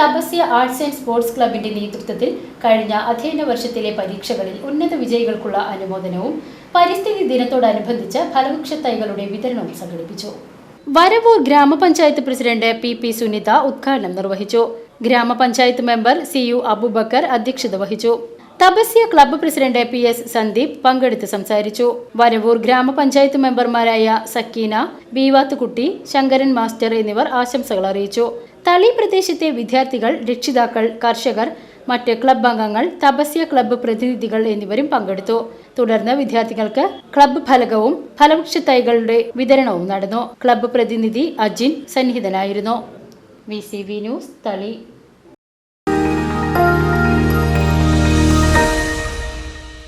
Tapasya arts and sports ക്ലബിന്റെ നേതൃത്വത്തിൽ കഴിഞ്ഞ അധ്യയന വർഷത്തിലെ പരീക്ഷകളിൽ ഉന്നത വിജയികൾക്കുള്ള അനുമോദനവും പരിസ്ഥിതി ദിനത്തോടനുബന്ധിച്ച് ഫലവൃക്ഷ തൈകളുടെ വിതരണവും സംഘടിപ്പിച്ചു. വരവൂർ ഗ്രാമപഞ്ചായത്ത് പ്രസിഡന്റ് പി പി സുനിത ഉദ്ഘാടനം നിർവഹിച്ചു. ഗ്രാമപഞ്ചായത്ത് മെമ്പർ സി യു അബുബക്കർ അധ്യക്ഷത വഹിച്ചു. Tapasya club president P S Sandeep പങ്കെടുത്ത് സംസാരിച്ചു. വരവൂർ ഗ്രാമപഞ്ചായത്ത് മെമ്പർമാരായ സക്കീന ബീവാത്തുകുട്ടി ശങ്കരൻ മാസ്റ്റർ എന്നിവർ ആശംസകൾ അറിയിച്ചു. തളി പ്രദേശത്തെ വിദ്യാർത്ഥികൾ രക്ഷിതാക്കൾ കർഷകർ മറ്റ് ക്ലബ്ബ് അംഗങ്ങൾ തപസ്യ ക്ലബ്ബ് പ്രതിനിധികൾ എന്നിവരും പങ്കെടുത്തു. തുടർന്ന് വിദ്യാർത്ഥികൾക്ക് ക്ലബ്ബ് ഫലകവും ഫലവൃക്ഷ തൈകളുടെ വിതരണവും നടന്നു. ക്ലബ്ബ് പ്രതിനിധി അജിൻ സന്നിഹിതനായിരുന്നു. V news Thali.